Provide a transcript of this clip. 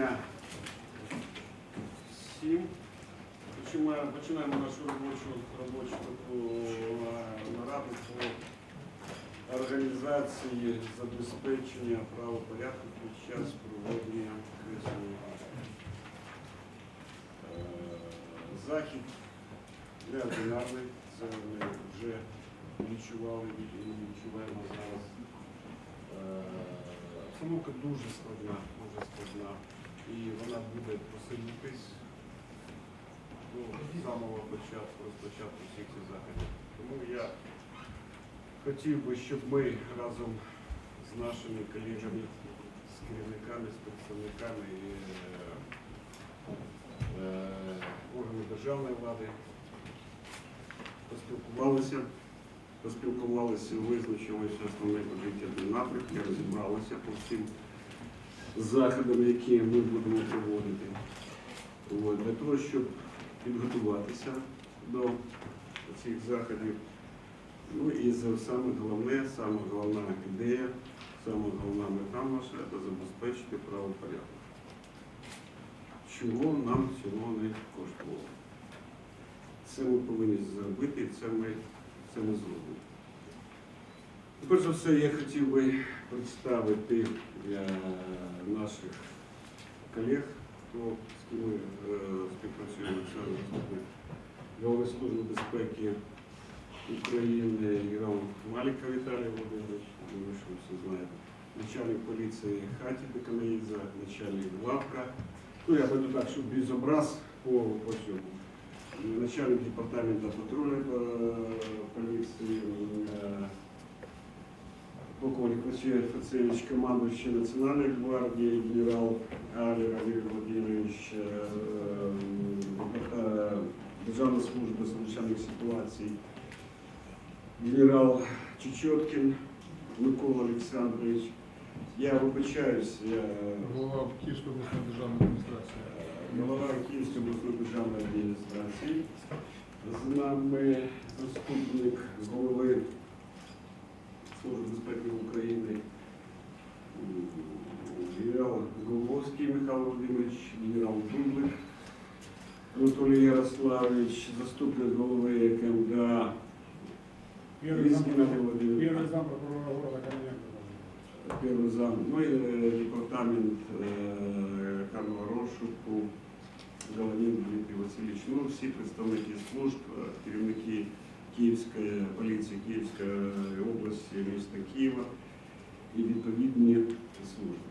дня всім. Починаємо, нашу робочу, робочу таку е, нараду по організації забезпечення правопорядку під час проведення кризової акції. Е, Захід неординарний, це ми вже відчували і відчуваємо зараз. Е, Обстановка дуже складна, дуже складна. І вона буде посилитись до самого початку, розпочатку всіх цих заходів. Тому я хотів би, щоб ми разом з нашими колегами, з керівниками, з представниками е, е, органів державної влади поспілкувалися, поспілкувалися, визначилися основні пріоритетні напрямки, розібралися по всім заходам, які ми будемо проводити. От, для того, щоб підготуватися до цих заходів. Ну і саме головне, саме головна ідея, саме головна мета наша це забезпечити правопорядок. Чого нам цього не коштувало. Це ми повинні зробити, це ми, це ми зробимо. Перш за все, я хотів би представити е, наших колег, хто з ким ми е, співпрацюємо. Це заступник голови Служби безпеки України генерал Маліка Віталій Володимирович, думаю, що ви всі знаєте. Начальник поліції Хаті Беканаїдзе, начальник Лавка. Ну, я буду так, щоб без образ по, по цьому. Начальник департаменту патрульної полковник Фацевич, командующий Национальной гвардии, генерал Али Равиль Владимирович, е, е, Державна служба з надзвичайних ситуацій, генерал Чечеткін Микола Олександрович. Я вибачаюсь, я Голова Київської обласної державної адміністрації. голова Київської обласної державної адміністрації. З нами заступник голови Служби безпеки України Михайло Володимирович, генерал Дублик Анатолій Ярославович, заступник голови КМДА Первый Виски зам, Геннадій Володимирович. первый зам прокурора города Камененко. Первый зам, ну и э, департамент э, карного розшуку, Головін Дмитрий Васильович, ну всі представники служб, е, керівники Київської поліції Київської області, міста Києва і відповідні служби.